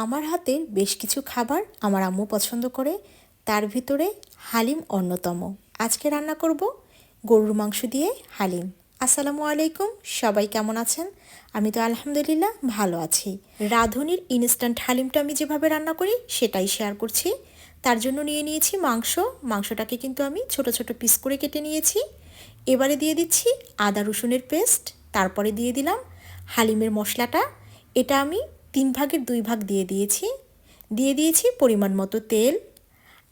আমার হাতের বেশ কিছু খাবার আমার আম্মু পছন্দ করে। তার ভিতরে হালিম অন্যতম। আজকে রান্না করব গরুর মাংস দিয়ে হালিম। আসসালামু আলাইকুম, সবাই কেমন আছেন? আমি তো আলহামদুলিল্লাহ ভালো আছি। রাঁধুনির ইনস্ট্যান্ট হালিমটা আমি যেভাবে রান্না করি সেটাই শেয়ার করছি। তার জন্য নিয়ে নিয়েছি মাংস। মাংসটাকে কিন্তু আমি ছোট ছোট পিস করে কেটে নিয়েছি। এবারে দিয়ে দিচ্ছি আদা রসুনের পেস্ট তারপরে দিয়ে দিলাম হালিমের মশলাটা। এটা আমি তিন ভাগের দুই ভাগ দিয়ে দিয়েছি। দিয়ে দিয়েছি পরিমাণ মতো তেল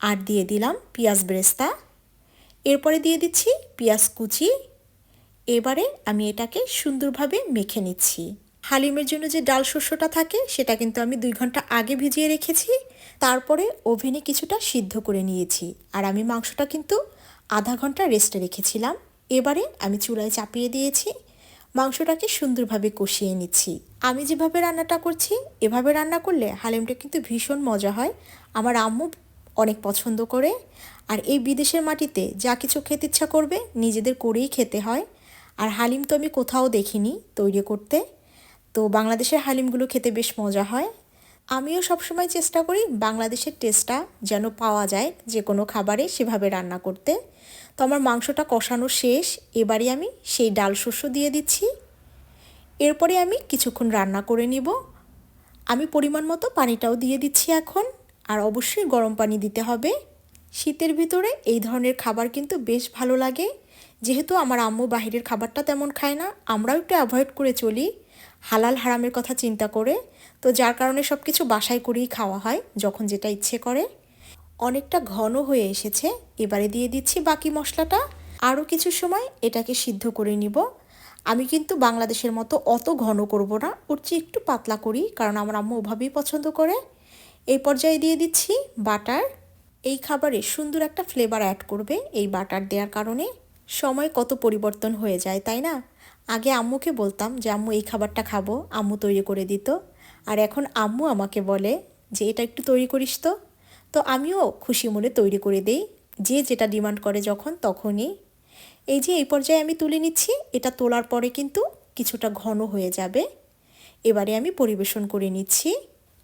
আর দিয়ে দিলাম পেঁয়াজ বেরেস্তা। এরপরে দিয়ে দিচ্ছি পেঁয়াজ কুচি। এবারে আমি এটাকে সুন্দরভাবে মেখে নিচ্ছি। হালিমের জন্য যে ডাল শস্যটা থাকে, সেটা কিন্তু আমি দুই ঘণ্টা আগে ভিজিয়ে রেখেছি। তারপরে ওভেনে কিছুটা সিদ্ধ করে নিয়েছি। আর আমি মাংসটা কিন্তু আধা ঘণ্টা রেস্টে রেখেছিলাম। এবারে আমি চুলায় চাপিয়ে দিয়েছি। মাংসটাকে সুন্দরভাবে কষিয়ে নিচ্ছি। আমি যেভাবে রান্নাটা করছি, এভাবে রান্না করলে হালিমটা কিন্তু ভীষণ মজা হয়। আমার আম্মু অনেক পছন্দ করে। আর এই বিদেশের মাটিতে যা কিছু খেতে ইচ্ছা করবে নিজেদের করেই খেতে হয়। আর হালিম তো আমি কোথাও দেখিনি তৈরি করতে। তো বাংলাদেশের হালিমগুলো খেতে বেশ মজা হয়। আমিও সবসময় চেষ্টা করি বাংলাদেশের টেস্টটা যেন পাওয়া যায় যে কোনো খাবারে সেভাবে রান্না করতে। তো আমার মাংসটা কষানো শেষ, এবারে আমি সেই ডাল শস্য দিয়ে দিচ্ছি। এরপরে আমি কিছুক্ষণ রান্না করে নিব। আমি পরিমাণ মতো পানিটাও দিয়ে দিচ্ছি এখন, আর অবশ্যই গরম পানি দিতে হবে। শীতের ভিতরে এই ধরনের খাবার কিন্তু বেশ ভালো লাগে। যেহেতু আমার আম্মু বাহিরের খাবারটা তেমন খায় না, আমরাও একটু অ্যাভয়েড করে চলি। হালাল হারামের কথা চিন্তা করে, তো যার কারণে সব কিছু বাসায় করেই খাওয়া হয়, যখন যেটা ইচ্ছে করে। অনেকটা ঘন হয়ে এসেছে, এবারে দিয়ে দিচ্ছি বাকি মশলাটা। আরও কিছু সময় এটাকে সিদ্ধ করে নিব। আমি কিন্তু বাংলাদেশের মতো অত ঘন করব না, ওর চেয়ে একটু পাতলা করি, কারণ আমার আম্মু ওভাবেই পছন্দ করে। এই পর্যায়ে দিয়ে দিচ্ছি বাটার। এই খাবারে সুন্দর একটা ফ্লেভার অ্যাড করবে এই বাটার দেওয়ার কারণে। সময় কত পরিবর্তন হয়ে যায়, তাই না? আগে আম্মুকে বলতাম যে, আম্মু, এই খাবারটা খাব। আম্মু তৈরি করে দিত। আর এখন আম্মু আমাকে বলে যে, এটা একটু তৈরি করিস তো। তো আমিও খুশি মনে তৈরি করে দেই। যে যেটা ডিমান্ড করে যখন, তখনই। এই যে, এই পর্যায়ে আমি তুলে নিচ্ছি। এটা তোলার পরে কিন্তু কিছুটা ঘন হয়ে যাবে। এবারে আমি পরিবেশন করে নিচ্ছি।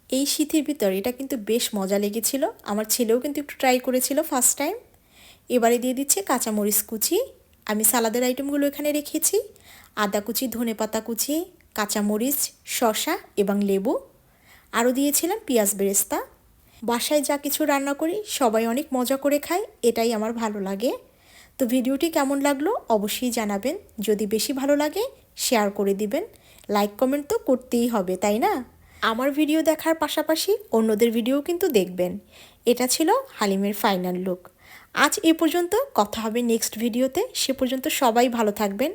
এই শীতের ভিতর এটা কিন্তু বেশ মজা লেগেছিল। আমার ছেলেও কিন্তু একটু ট্রাই করেছিল ফার্স্ট টাইম এবারে দিয়ে দিচ্ছে কাঁচামরিচ কুচি। আমি সালাদের আইটেমগুলো এখানে রেখেছি। আদা কুচি, ধনে পাতা কুচি, কাঁচামরিচ, শসা এবং লেবু। আরও দিয়েছিলাম পেঁয়াজ বেরেস্তা। বাসায় যা কিছু রান্না করি, সবাই অনেক মজা করে খায়, এটাই আমার ভালো লাগে। তো ভিডিওটি কেমন লাগল অবশ্যই জানাবেন। যদি বেশি ভালো লাগে, শেয়ার করে দিবেন। লাইক, কমেন্ট তো করতেই হবে, তাই না? আমার ভিডিও দেখার পাশাপাশি অন্যদের ভিডিও কিন্তু দেখবেন। এটা ছিল হালিমের ফাইনাল লুক। আজ এ পর্যন্ত, কথা হবে নেক্সট ভিডিওতে সে পর্যন্ত সবাই ভালো থাকবেন।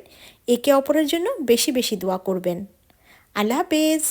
একে অপরের জন্য বেশি বেশি দোয়া করবেন। আল্লাহ হাফেজ।